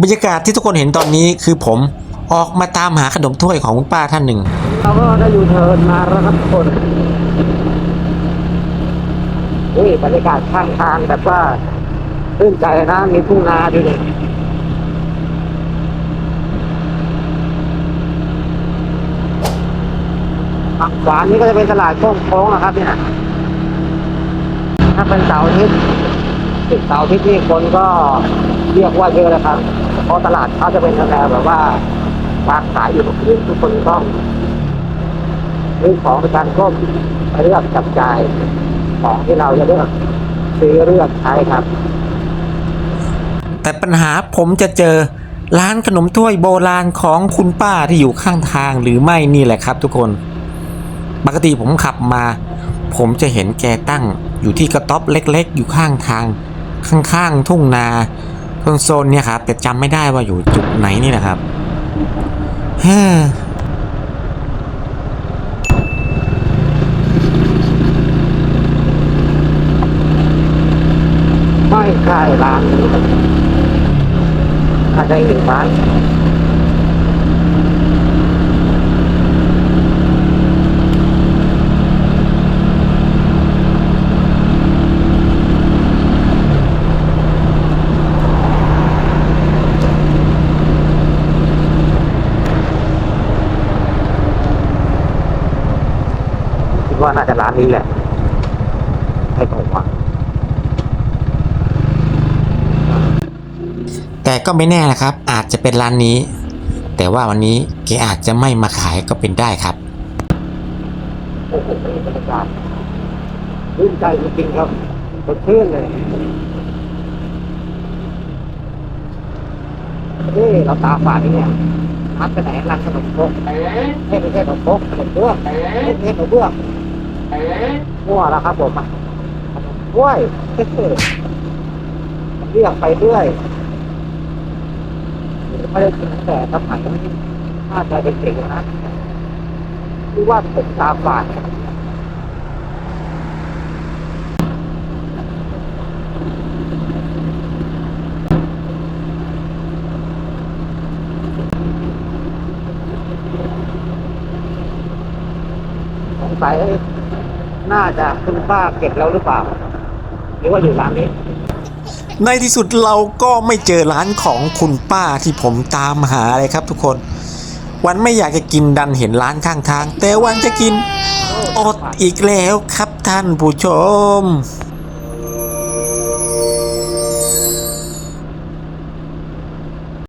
บรรยากาศที่ทุกคนเห็นตอนนี้คือผมออกมาตามหาขนมถ้วยของคุณป้าท่านหนึ่ง เราก็ได้ยูเทิร์นมาแล้วครับทุกคนนี่บรรยากาศข้างทางแบบว่าตื่นใจนะ มีทุ่งนาด้วยเลยฝั่งขวานี่ก็จะเป็นตลาดโค้งโค้งนะครับเนี่ย ถ้าเป็นเสาร์อาทิตย์ ติดเสาร์อาทิตย์นี่คนก็เรียกว่าเยอะเลยครับ เพราะตลาดเขาจะเป็นแนวแบบว่าวางขายอยู่กับพื้นทุกคนต้องซื้อของในการก้มเลือกจับจ่ายของที่เราจะเลือกซื้อเลือกใช้ครับ แต่ปัญหาผมจะเจอร้านขนมถ้วยโบราณของคุณป้าที่อยู่ข้างทางหรือไม่นี่แหละครับ ทุกคน ปกติผมขับมา ผมจะเห็นแกตั้งอยู่ที่กระต๊อบเล็ก ๆ อยู่ข้างทาง ข้างๆทุ่งนาโซนเนี่ยครับแต่จำไม่ได้ว่าอยู่จุดไหนนี่นะครับเฮ้ไม่ใช่ร้านนี้ครับอาจจะอีกหนึ่งร้าน ว่าน่าจะร้านนี้แหละให้ผมว่าแต่ก็ไม่แน่นะครับ อาจจะเป็นร้านนี้ แต่ว่าวันนี้แกอาจจะไม่มาขายก็เป็นได้ครับโอ้โหบรรยากาศรื่นใจจริงๆครับสดชื่นเลยนี่เราตาฝาดเนี่ยมัดไปไหนร้านขนมครกไม่ไม่ใช่ขนมครกขนมเบื้องไม่ใช่ขนมเบื้อง มั่วแล้วครับผมอะว้ยเรียกไปเรื่อยไม่ได้กินตั้งแต่สมัยน่าจะเด็กๆนะคือว่าผมตาฝาดสงสัย น่าจะคุณป้าเก็บแล้วหรือเปล่า หรือว่าอยู่ร้านนี้ ในที่สุดเราก็ไม่เจอร้านของคุณป้าที่ผมตามหาเลยครับทุกคน วันไม่อยากจะกินดันเห็นร้านข้างทาง แต่วันจะกินอดอีกแล้วครับท่านผู้ชม